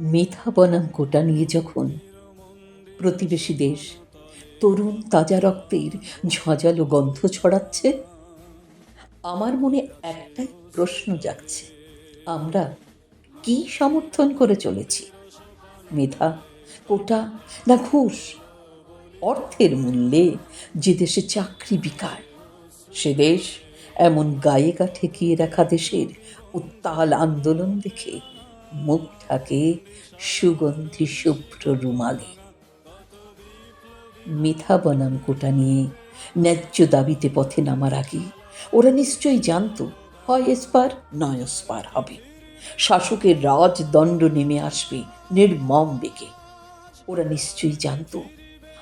মেধা বনাম কোটা নিয়ে যখন। প্রতিবেশী দেশ, তরুণ তাজা রক্তের ঝাঁঝালো গন্ধ ছড়াচ্ছে। আমার মনে একটাই প্রশ্ন জাগছে, আমরা কি সমর্থন করে চলেছি? মেধা, কোটা না ঘুষ? অর্থের মূল্যে যে দেশে চাকরি বিকার, সে দেশ এমন গায়েগা ঠেকিয়ে রাখা দেশের উত্তাল আন্দোলন দেখে মুখ ঢাকে সুগন্ধি শুভ্র রুমালে। মিথা বনাম কোটা নিয়ে ন্যায্য দাবিতে পথে নামার আগে ওরা নিশ্চয়ই জানতো, হয় এসপার নয় এসপার হবে। শাসকের রাজদণ্ড নেমে আসবে নির্মম বেগে। ওরা নিশ্চয়ই জানতো,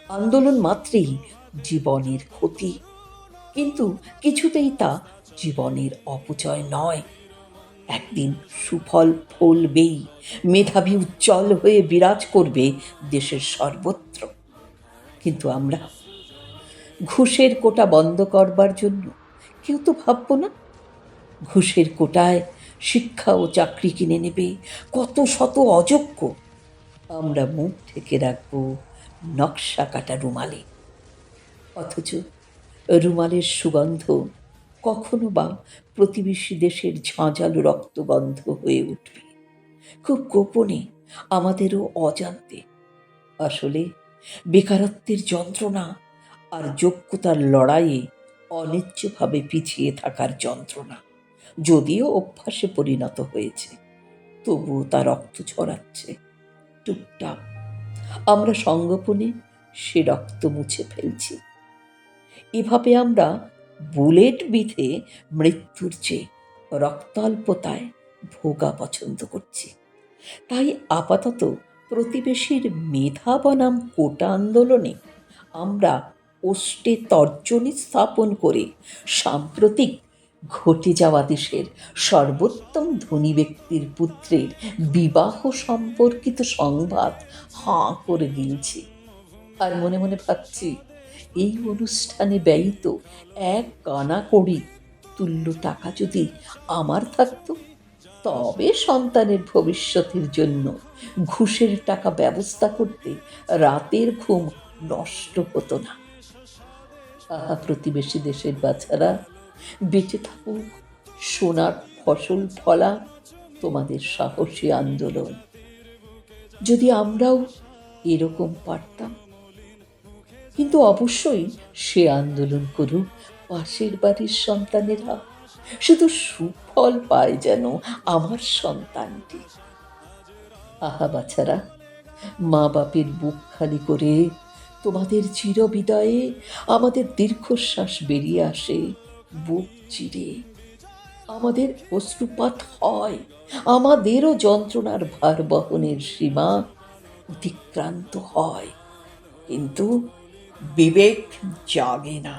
আন্দোলন মাত্রেই জীবনের ক্ষতি। কিন্তু কিছুতেই তা জীবনের অপচয় নয়। একদিন সুফল ফলবেই, মেধাবী উজ্জ্বল হয়ে বিরাজ করবে দেশের সর্বত্র। কিন্তু আমরা ঘুষের কোটা বন্ধ করবার জন্য কেউ তো ভাববো না। ঘুষের কোটায় শিক্ষা ও চাকরি কিনে নেবে, কত শত অযোগ্য। আমরা মুখ ঢেকে রাখব নকশা কাটা রুমালে। অথচ রুমালের সুগন্ধ কখনো বা প্রতিবেশী দেশের ঝাঁঝালো রক্তগন্ধ হয়ে উঠবে। খুব গোপনে আমাদেরও অজান্তে। আসলে বেকারত্বের যন্ত্রণা আর যোগ্যতার লড়াইয়ে অনিচ্ছভাবে পিছিয়ে থাকার যন্ত্রণা যদিও অভ্যাসে পরিণত হয়েছে, তবুও তা রক্ত ছড়াচ্ছে টুকটাক আমরা সঙ্গোপনে সে রক্ত মুছে ফেলছি। এভাবে আমরা বুলেট বিধে মৃত্যুর চেয়ে রক্তাল্পতায় ভোগা পছন্দ করছি। তাই আপাতত প্রতিবেশীর মেধা বনাম কোটা আন্দোলনে আমরা ওষ্টে তর্জনী স্থাপন করে সাম্প্রতিক ঘটে যাওয়া দেশের সর্বোত্তম ধনী ব্যক্তির পুত্রের বিবাহ সম্পর্কিত সংবাদ হাঁ করে দিয়েছি। আর মনে মনে ভাবছি এই অনুষ্ঠানে ব্যয়িত এক কানা কড়ি তুল্য টাকা যদি আমার থাকতো, তবে সন্তানের ভবিষ্যতের জন্য ঘুষের টাকা ব্যবস্থা করতে রাতের ঘুম নষ্ট হতো না। আহা, প্রতিবেশী দেশের বাচ্চারা, বেঁচে থাকুক সোনার ফসল ফলা তোমাদের সাহসী আন্দোলন। যদি আমরাও এরকম পারতাম কিন্তু অবশ্যই সে আন্দোলন করুক পাশের বাড়ির সন্তানেরা। শুধু সুফল পায় যেন আমার সন্তানটি। আহা বাছারা মা বাপের বুক খালি করে তোমাদের চিরবিদায়ে আমাদের দীর্ঘশ্বাস বেরিয়ে আসে বুক চিরে। আমাদের অশ্রুপাত হয়, আমাদেরও যন্ত্রণার ভার বহনের সীমা অতিক্রান্ত হয়। কিন্তু विवेक जागे ना